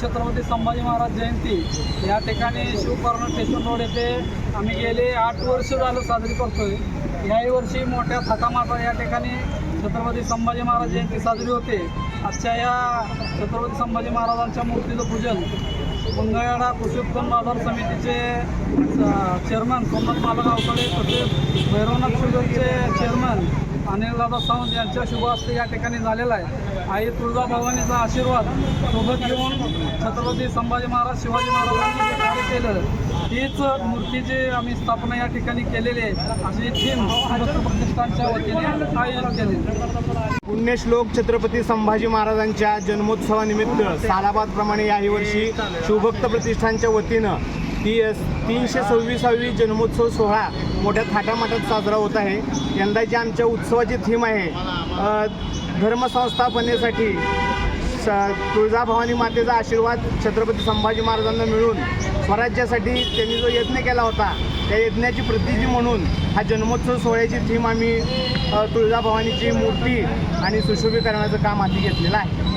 छत्रपती संभाजी महाराज जयंती. या ठिकाणी शिवपर्ण station road येथे आम्ही गेले. आठ वर्ष झालं साजरी करतोय. याही वर्षी मोठ्या थाटामाटा या ठिकाणी छत्रपती संभाजी महाराज जयंती साजरी होते. आजच्या या छत्रपती संभाजी महाराजांच्या मूर्तीचं पूजन मंगळवेढा कृषी उत्पन्न बाजार समितीचे चेअरमन सोमनाथ मालगावकडे तसेच भैरवनाथ शुगरचे चेअरमन अनिलदादा सावंत यांच्या शुभ हस्ते या ठिकाणी झालेला आहे. आई तुळजाभवानीचा आशीर्वाद सोबत घेऊन छत्रपती संभाजी महाराज शिवाजी महाराजांनी जे कार्य केलं हीच मूर्तीची आम्ही स्थापना या ठिकाणी केलेली आहे अशी थीम प्रतिष्ठानच्या वतीने आयोजित केली. पुण्यश्लोक छत्रपती संभाजी महाराजांच्या जन्मोत्सवानिमित्त सालाबादप्रमाणे याही वर्षी शिवभक्त प्रतिष्ठानच्या वतीनं ती तीनशे सव्वीसावी जन्मोत्सव सोहळा मोठ्या थाटामाटात साजरा होत आहे. यंदाची आमच्या उत्सवाची थीम आहे धर्मसंस्थापनेसाठी स तुळजाभवानी मातेचा आशीर्वाद छत्रपती संभाजी महाराजांना मिळून स्वराज्यासाठी त्यांनी जो यज्ञ केला होता त्या यज्ञाची प्रतिजी म्हणून हा जन्मोत्सव सोहळ्याची थीम आम्ही तुळजाभवानीची मूर्ती आणि सुशोभीकरणाचं काम हाती घेतलेलं आहे.